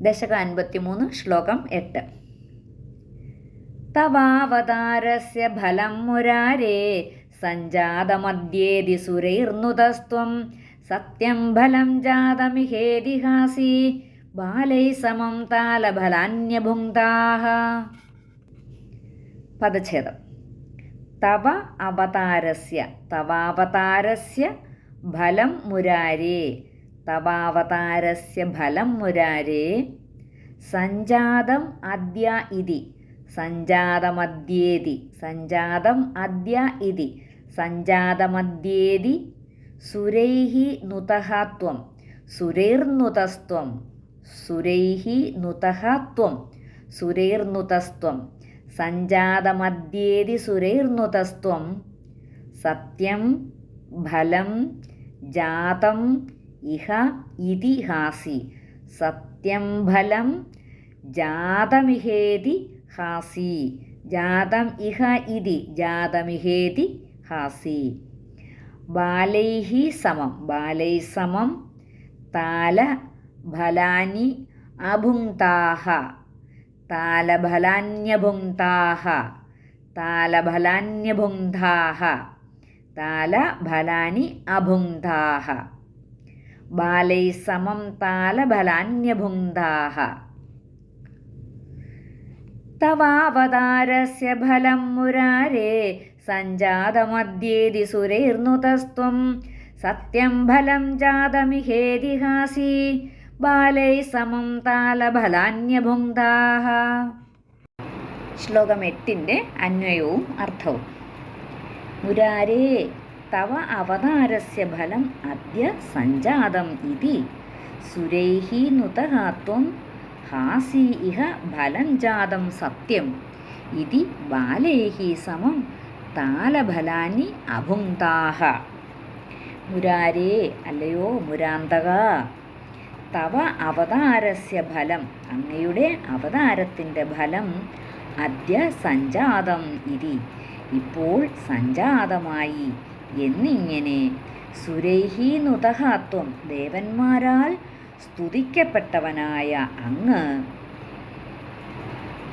ദശക അൻപത്തിമൂന്ന് ശ്ലോകം എട്ട്. തവാവതാരസ്യ ഫലം മുരാരേ സഞ്ജാതമദ്യേതി സുരൈർനുതസ്ത്വം സത്യം ഫലം ജാതമിഹേതിഹാസി ബാലൈ സമം താലഫലാന്യഭുങ്താഹ. പദച്ഛേദം. തവ അവതാരസ്യ തവാവതാരസ്യ ഫലം മുരാരേ തവാവതാരസ്യ ഫലം മുരാരേ. സഞ്ജാതം അദ്യ ഇതി. സഞ്ജാതമദ്യേതി. സഞ്ജാതം അദ്യ ഇതി. സഞ്ജാതമദ്യേതി സുരൈഹി നുതഃ ത്വം സുരൈർനുതസ്ത്വം. സുരൈഹി നുതഃ ത്വം സുരൈർനുതസ്ത്വം. സഞ്ജാതമദ്യേതി സുരൈർനുതസ്ത്വം. സത്യം ഫലം ജാതം ഇഹ ഇതിഹാസി സത്യം ഫലം ജാതമിഹേതി ഹാസി. ജാതം ഇഹ ഇതി ജാതമിഹേതി ഹാസി. ബാലൈः സമം ബാലൈ സമം താലഫലാനി അഭുങ്താഹ. താലഫലാന്യഭുങ്താഹ താലഫലാന്യഭുങ്ധാഹ താലഫലാനി അഭുങ്ധാഹ ബാലൈ സമം താലഫലാന്യഭുങ്ധാഹ തവാവതാരസ്യ ഫലം മുരാരേ സഞ്ജാതമദ്യേതി സുരൈർനുതസ്ത്വം. സത്യം ഫലം ജാതമിഹേതിഹാസി ബാലൈ സമം താലഫലാന്യഭുങ്താഹ ശ്ലോകം എട്ടിന്റെ അന്വയവും അർത്ഥവും. മുരാരേ തവ അവതാരസ്യ ഫലം അദ്യ സഞ്ജാതം ഇതി. സുരൈः നുതഃ ത്വം ഹാസി ഇഹ ഫലം ജാതം സത്യം. ഇതി ബാലൈः സമം താലഫലാനി അഭുങ്താഹ മുരാരേ അല്ലയോ മുരാന്തക. തവ അവതാരസ്യ ഫലം അങ്ങയുടെ അവതാരത്തിന്റെ ഫലം അദ്യ സഞ്ജാതം ഇതി. ഇപ്പോൾ സഞ്ജാതമായി. എന്നിങ്ങനെ സുരൈഹി നുതഹാത്വം ദേവന്മാരാൽ സ്തുതിക്കപ്പെട്ടവനായ അങ്ങ്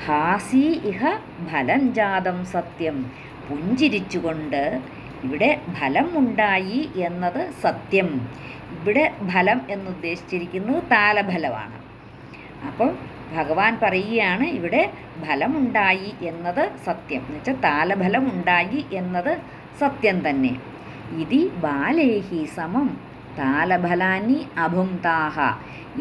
ഹാസി ഇഹ ഫലം ജാതം സത്യം പുഞ്ചിരിച്ചുകൊണ്ട് ഇവിടെ ഫലം ഉണ്ടായി എന്നത് സത്യം. ഇവിടെ ഫലം എന്നുദ്ദേശിച്ചിരിക്കുന്നത് താലഫലമാണ്. അപ്പോൾ ഭഗവാൻ പറയുകയാണ് ഇവിടെ ഫലമുണ്ടായി എന്നത് സത്യം. എന്ന് വെച്ചാൽ താലഫലം ഉണ്ടായി എന്നത് സത്യം തന്നെ. ഇതി ബാലേഹി സമം താലഫലാനി അഭുങ്താഹ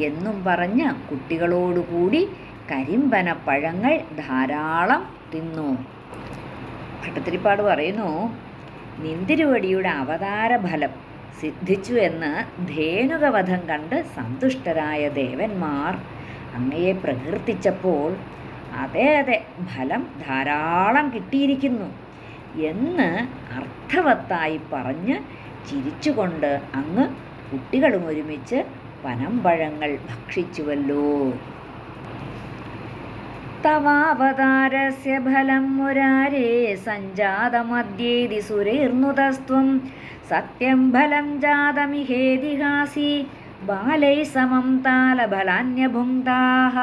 എന്നും പറഞ്ഞ് കുട്ടികളോടുകൂടി കരിമ്പന പഴങ്ങൾ ധാരാളം തിന്നു. ഭട്ടത്തിരിപ്പാട് പറയുന്നു നിന്തിരുവടിയുടെ അവതാര ഫലം സിദ്ധിച്ചു എന്ന് ധേനുകവധം കണ്ട് സന്തുഷ്ടരായ ദേവന്മാർ അങ്ങയെ പ്രകീർത്തിച്ചപ്പോൾ അതെ അതെ ഫലം ധാരാളം കിട്ടിയിരിക്കുന്നു എന്ന് അർത്ഥവത്തായി പറഞ്ഞ് ചിരിച്ചുകൊണ്ട് അങ്ങ് കുട്ടികളും ഒരുമിച്ച് പനമ്പഴങ്ങൾ ഭക്ഷിച്ചുവല്ലോ. തവാവതാരസ്യ ഫലം മുരാരേ സഞ്ജാതമദ്യേതി സുരേർന്നുതസ്ത്വം. സത്യം ഫലം ജാതമിഹേതിഹാസി ബാലൈ സമം താലഫലാന്യഭുങ്താഹ